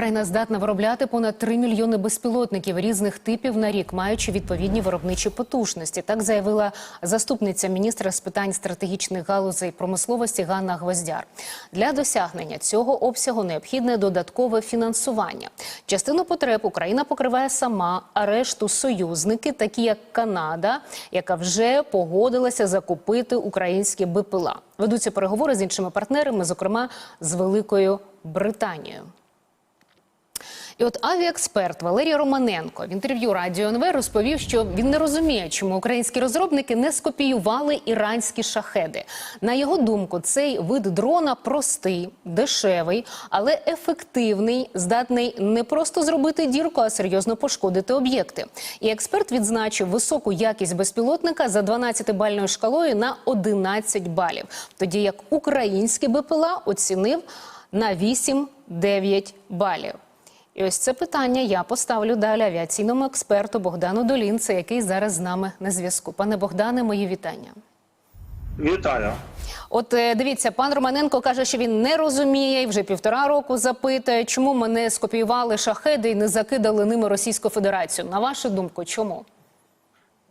Україна здатна виробляти понад 3 мільйони безпілотників різних типів на рік, маючи відповідні виробничі потужності. Так заявила заступниця міністра з питань стратегічних галузей промисловості Ганна Гвоздяр. Для досягнення цього обсягу необхідне додаткове фінансування. Частину потреб Україна покриває сама, а решту союзники, такі як Канада, яка вже погодилася закупити українські БПЛА. Ведуться переговори з іншими партнерами, зокрема з Великою Британією. І от авіаексперт Валерій Романенко в інтерв'ю Радіо НВ розповів, що він не розуміє, чому українські розробники не скопіювали іранські шахеди. На його думку, цей вид дрона простий, дешевий, але ефективний, здатний не просто зробити дірку, а серйозно пошкодити об'єкти. І експерт відзначив високу якість безпілотника за 12-бальною шкалою на 11 балів, тоді як українські БПЛА оцінив на 8-9 балів. І ось це питання я поставлю далі авіаційному експерту Богдану Долінце, який зараз з нами на зв'язку. Пане Богдане, мої вітання. Вітаю. От е, дивіться, пан Романенко каже, що він не розуміє і вже півтора року запитує, чому мене скопіювали шахеди і не закидали ними Російську Федерацію. На вашу думку, чому?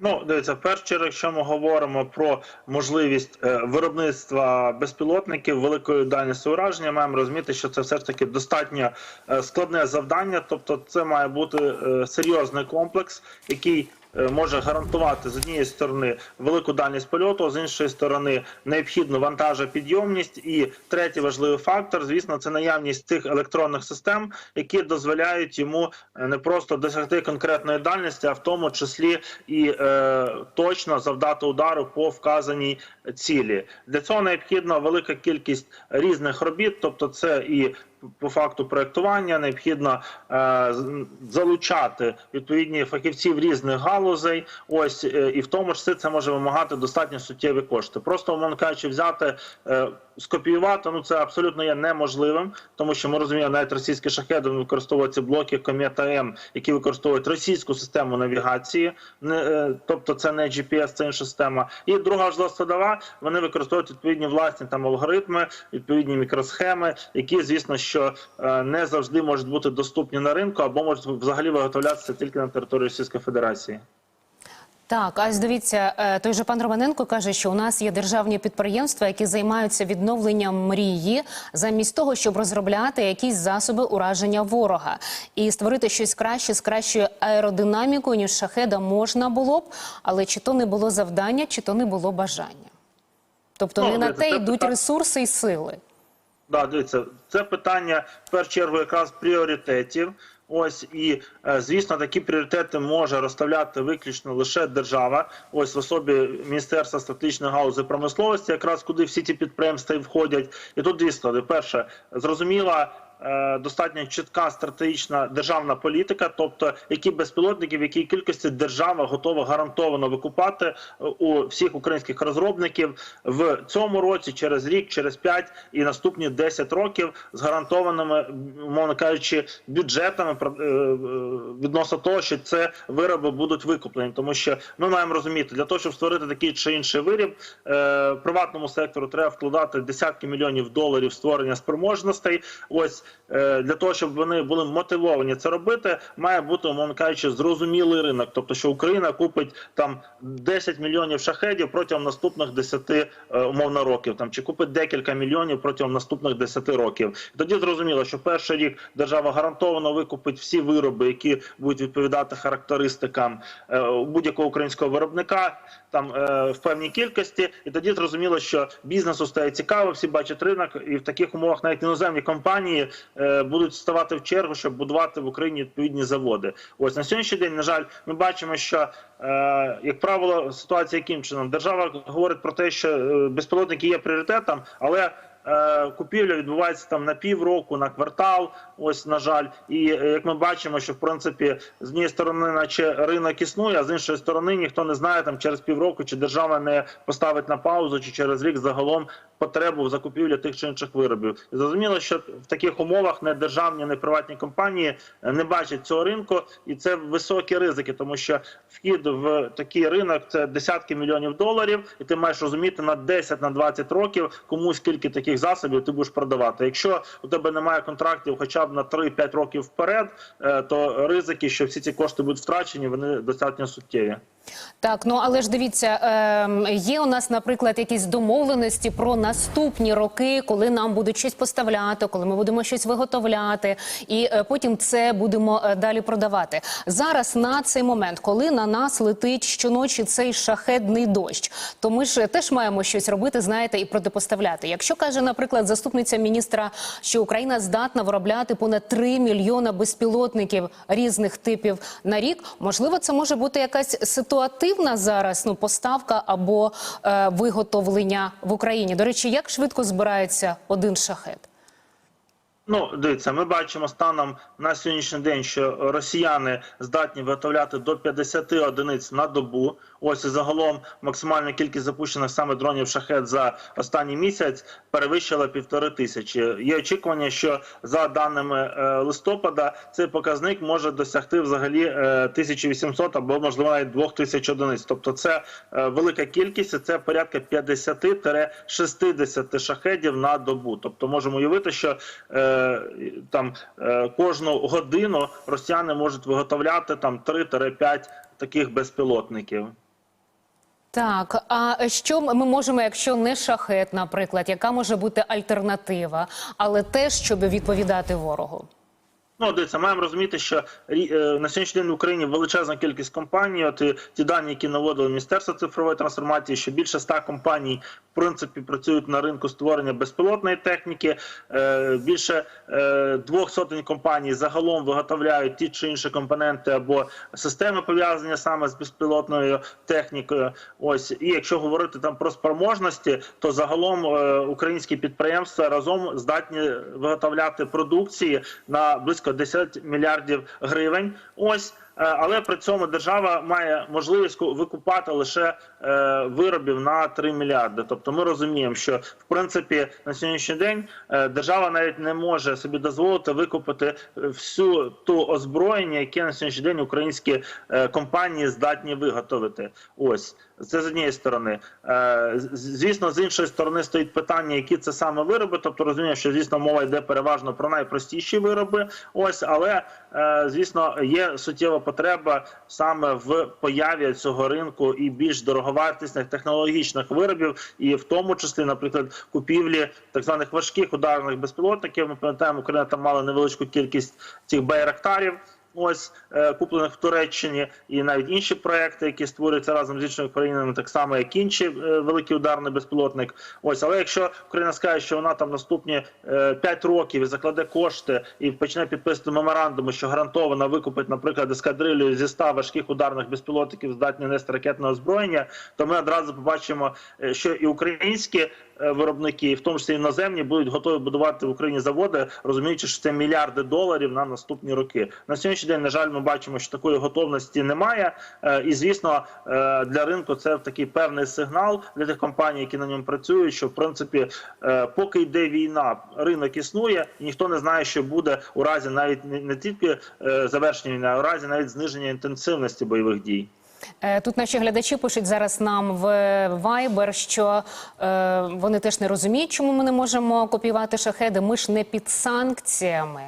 Ну, дивіться, в першу чергу, якщо ми говоримо про можливість е, виробництва безпілотників великої дальності ураження, маємо розуміти, що це все ж таки достатньо е, складне завдання. Тобто, це має бути е, серйозний комплекс, який може гарантувати з однієї сторони велику дальність польоту, з іншої сторони необхідну вантажопідйомність. І третій важливий фактор, звісно, це наявність цих електронних систем, які дозволяють йому е, не просто досягти конкретної дальності, а в тому числі і е, точно завдати удару по вказаній цілі. Для цього необхідна велика кількість різних робіт, тобто це і по факту проектування необхідно е, залучати відповідні фахівців різних галузей. Ось е, і в тому числі це може вимагати достатньо суттєві кошти. Просто умовно кажучи, взяти е, скопіювати. Ну це абсолютно є неможливим, тому що ми розуміємо, навіть російські шахеди використовують ці блоки Комета М, які використовують російську систему навігації, не е, тобто це не GPS, це інша система. І друга важлива складова, вони використовують відповідні власні там алгоритми, відповідні мікросхеми, які, звісно, що е, не завжди можуть бути доступні на ринку або можуть взагалі виготовлятися тільки на території Російської Федерації. Так, а дивіться, е, той же пан Романенко каже, що у нас є державні підприємства, які займаються відновленням мрії, замість того, щоб розробляти якісь засоби ураження ворога і створити щось краще з кращою аеродинамікою, ніж шахеда можна було б, але чи то не було завдання, чи то не було бажання. Тобто Ну, не на те йдуть ресурси і сили. Да, дивіться, це питання в першу чергу якраз пріоритетів. Ось і е, звісно, такі пріоритети може розставляти виключно лише держава. Ось в особі Міністерства стратегічної галузі промисловості, якраз куди всі ці підприємства і входять. І тут склади. Перше, зрозуміла. Е, Достатньо чітка стратегічна державна політика, тобто які безпілотники, в якій кількості держава готова гарантовано викупати е, у всіх українських розробників в цьому році, через рік, через 5 і наступні 10 років з гарантованими, умовно кажучи, бюджетами е, відносно того, що це вироби будуть викуплені, тому що ми маємо розуміти, для того, щоб створити такий чи інший виріб, приватному сектору треба вкладати десятки мільйонів доларів створення спроможностей. Ось для того, щоб вони були мотивовані це робити, має бути, умовно кажучи, зрозумілий ринок. Тобто, що Україна купить там 10 мільйонів шахедів протягом наступних 10 е, умовно років, там чи купить декілька мільйонів протягом наступних 10 років. Тоді зрозуміло, що перший рік держава гарантовано викупить всі вироби, які будуть відповідати характеристикам е, будь-якого українського виробника, там е, в певній кількості, і тоді зрозуміло, що бізнесу стає цікаво, всі бачать ринок, і в таких умовах навіть іноземні компанії е, будуть ставати в чергу, щоб будувати в Україні відповідні заводи. Ось на сьогоднішній день, на жаль, ми бачимо, що е, як правило, ситуація яким чином держава говорить про те, що е, безпілотники є пріоритетом, але е, Купівля відбувається там на півроку, на квартал. Ось на жаль, і е, як ми бачимо, що в принципі з однієї сторони, наче ринок існує, а з іншої сторони ніхто не знає там через півроку, чи держава не поставить на паузу, чи через рік загалом потребу в закупівлі тих чи інших виробів. Зрозуміло, що в таких умовах не державні, не приватні компанії е, не бачать цього ринку, і це високі ризики, тому що вхід в такий ринок це десятки мільйонів доларів, і ти маєш розуміти на 10 на 20 років кому скільки таких засобів ти будеш продавати. Якщо у тебе немає контрактів, хоча б на 3-5 років вперед, е, то ризики, що всі ці кошти будуть втрачені, вони достатньо суттєві. Так, ну але ж дивіться, ем, є у нас, наприклад, якісь домовленості про наступні роки, коли нам будуть щось поставляти, коли ми будемо щось виготовляти, і е, потім це будемо е, далі продавати. Зараз на цей момент, коли на нас летить щоночі цей шахедний дощ, то ми ж теж маємо щось робити, знаєте, і протипоставляти. Якщо каже, наприклад, заступниця міністра, що Україна здатна виробляти понад 3 мільйона безпілотників різних типів на рік, можливо, це може бути якась ситуативна зараз ну поставка або е, виготовлення в Україні. До речі, як швидко збирається один шахет? Ну, дивіться, ми бачимо станом на сьогоднішній день, що росіяни здатні виготовляти до 50 одиниць на добу. Ось загалом максимальна кількість запущених саме дронів шахет за останній місяць перевищила півтори тисячі. Є очікування, що за даними е, листопада цей показник може досягти взагалі е, 1800 або можливо навіть 2000 одиниць. Тобто, це е, велика кількість, це порядка 50-60 шахедів на добу. Тобто, можемо уявити, що е, там е, кожну годину росіяни можуть виготовляти там 3-5 таких безпілотників. Так, а що ми можемо, якщо не шахет, наприклад, яка може бути альтернатива, але теж щоб відповідати ворогу? Ну, дивіться, маємо розуміти, що е, на сьогоднішній день в Україні величезна кількість компаній. От ті дані, які наводили Міністерство цифрової трансформації, що більше ста компаній в принципі працюють на ринку створення безпілотної техніки. Е, Більше е, двох сотень компаній загалом виготовляють ті чи інші компоненти або системи пов'язані саме з безпілотною технікою. Ось і якщо говорити там про спроможності, то загалом українські підприємства разом здатні виготовляти продукції на близько 10 мільярдів гривень. Ось. Е, Але при цьому держава має можливість викупати лише е, виробів на 3 мільярди. Тобто ми розуміємо, що в принципі на сьогоднішній день е, держава навіть не може собі дозволити викупити всю ту озброєння, яке на сьогоднішній день українські компанії здатні виготовити. Ось це з однієї сторони. Е, Звісно, з іншої сторони стоїть питання, які це саме вироби. Тобто розуміємо, що звісно мова йде переважно про найпростіші вироби. Ось, але е, звісно, є суттєва потреба саме в появі цього ринку і більш дороговартісних технологічних виробів, і в тому числі, наприклад, купівлі так званих важких ударних безпілотників. Ми пам'ятаємо, Україна там мала невеличку кількість цих байрактарів. Ось е, куплених в Туреччині, і навіть інші проекти, які створюються разом з іншими країнами, так само як інші е, великий ударний безпілотник. Ось, але якщо Україна скаже, що вона там наступні е, 5 років і закладе кошти і почне підписувати меморандуми, що гарантовано викупить, наприклад, ескадрилію зі 100 важких ударних безпілотників, здатні нести ракетне озброєння, то ми одразу побачимо, е, що і українські е, виробники, в тому числі іноземні, будуть готові будувати в Україні заводи, розуміючи, що це мільярди доларів на наступні роки. На сьогоднішній день, на жаль, ми бачимо, що такої готовності немає. Е, І звісно, е, для ринку це такий певний сигнал для тих компаній, які на ньому працюють. Що в принципі, е, поки йде війна, ринок існує, і ніхто не знає, що буде у разі навіть не- тільки е, завершення війни, а у разі навіть зниження інтенсивності бойових дій. Е, Тут наші глядачі пишуть зараз нам в Viber, що е, вони теж не розуміють, чому ми не можемо копіювати шахеди. Ми ж не під санкціями.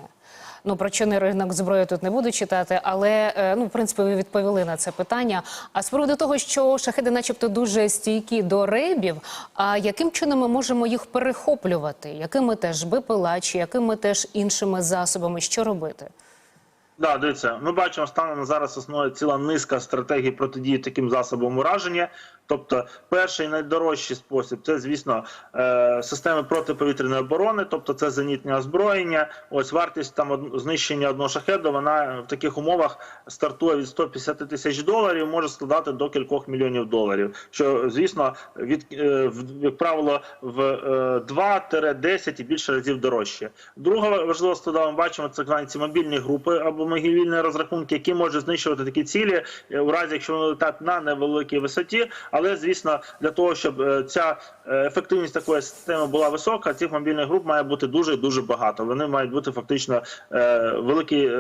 Ну про чорний ринок зброї тут не буду читати, але е, ну в принципі ви відповіли на це питання. А з приводу того, що шахеди, начебто, дуже стійкі до ребів. А яким чином ми можемо їх перехоплювати? Якими теж БПЛА чи якими теж іншими засобами? Що робити? Да, дивіться, ми бачимо станом на зараз існує ціла низка стратегій протидії таким засобам ураження. Тобто, перший найдорожчий спосіб це, звісно, е, системи протиповітряної оборони, тобто це зенітне озброєння. Ось вартість там знищення одного шахеду, вона в таких умовах стартує від 150 тисяч доларів, може складати до кількох мільйонів доларів. Що, звісно, від е, в- як правило, в е, 2-10 і більше разів дорожче. Друга важлива складова, ми бачимо це ці мобільні групи або далекомогильні розрахунки, які можуть знищувати такі цілі, е, у разі якщо вони летять на невеликій висоті. Але звісно, для того, щоб е, ця е, ефективність такої системи була висока, цих мобільних груп має бути дуже дуже багато. Вони мають бути фактично е, великий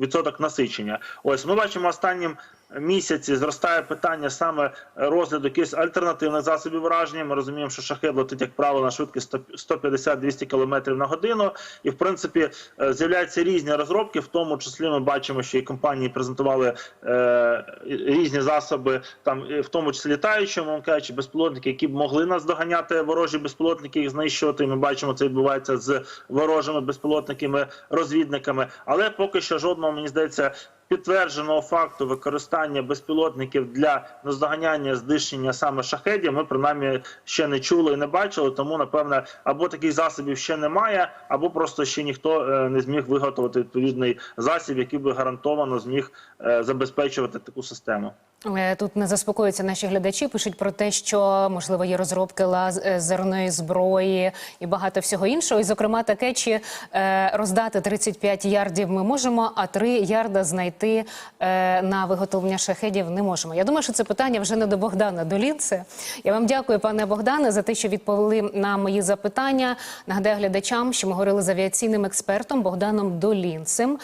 відсоток насичення. Ось ми бачимо останнім місяці зростає питання саме розгляду якихось альтернативних засобів враження. Ми розуміємо, що шахет летить, як правило, на швидкість 150-200 км на годину. І в принципі е, з'являються різні розробки. В тому числі ми бачимо, що і компанії презентували е, різні засоби, там в тому числі літаючі, мовно кажучи, безпілотники, які б могли нас доганяти ворожі безпілотники, їх знищувати. І Ми бачимо, це відбувається з ворожими безпілотниками, розвідниками. Але поки що жодного мені здається підтвердженого факту використання безпілотників для наздоганяння знищення саме шахедів, ми принаймні ще не чули і не бачили. Тому напевне або таких засобів ще немає, або просто ще ніхто е, не зміг виготовити відповідний засіб, який би гарантовано зміг е, забезпечувати таку систему. Е, Тут не заспокоюються наші глядачі. Пишуть про те, що можливо є розробки лазерної зброї і багато всього іншого. І, зокрема, таке, чи е, роздати 35 ярдів ми можемо, а 3 ярда знайти е, на виготовлення шахедів не можемо. Я думаю, що це питання вже не до Богдана, до Лінце. Я вам дякую, пане Богдане, за те, що відповіли на мої запитання. Нагадаю глядачам, що ми говорили з авіаційним експертом Богданом Долінцем.